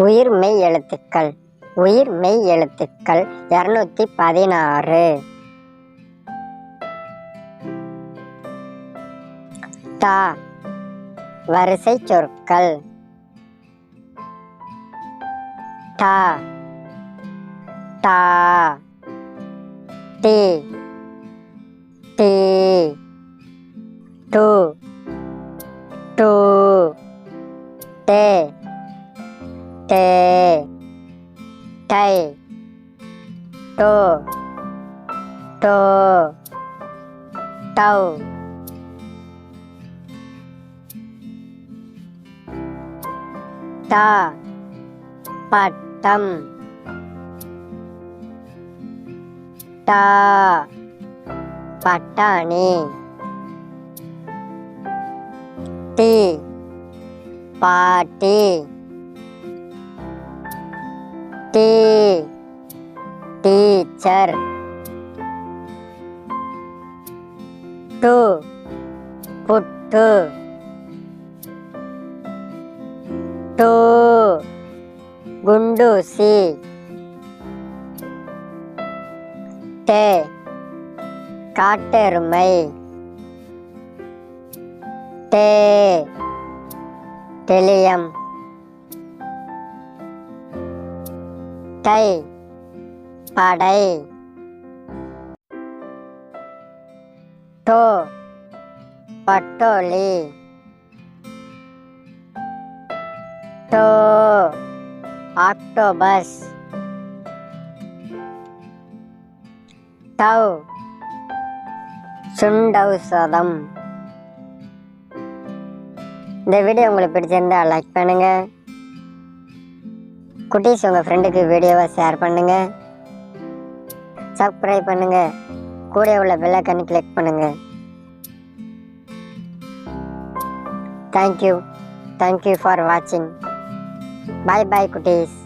உயிர் மெய் எழுத்துக்கள். உயிர் மெய் எழுத்துக்கள் இரநூத்தி பதினாறு. தா. வரிசை சொற்கள். டா டா டி டி டு டு டே டே டை டோ டோ டவ் டா பட்டம் டா பட்டாணி டி பாட்டி டீ. டீச்சர். டு. புட்டு. டு. குண்டூசி. டே காட்டெருமை. டே டெலியம் டை படை. டோ பட்டோலி. டோ ஆக்டோபஸ். டவ் சுண்டௌசதம் இந்த வீடியோ உங்களுக்கு பிடிச்சிருந்தா லைக் பண்ணுங்க. குட்டீஸ் உங்கள் ஃப்ரெண்டுக்கு வீடியோவை ஷேர் பண்ணுங்கள் சப்ஸ்கிரைப் பண்ணுங்கள் கூட உள்ள பெல்லைக்கன் கிளிக் பண்ணுங்கள் thank you thank you for வாட்சிங் பாய் பாய் குட்டீஸ்.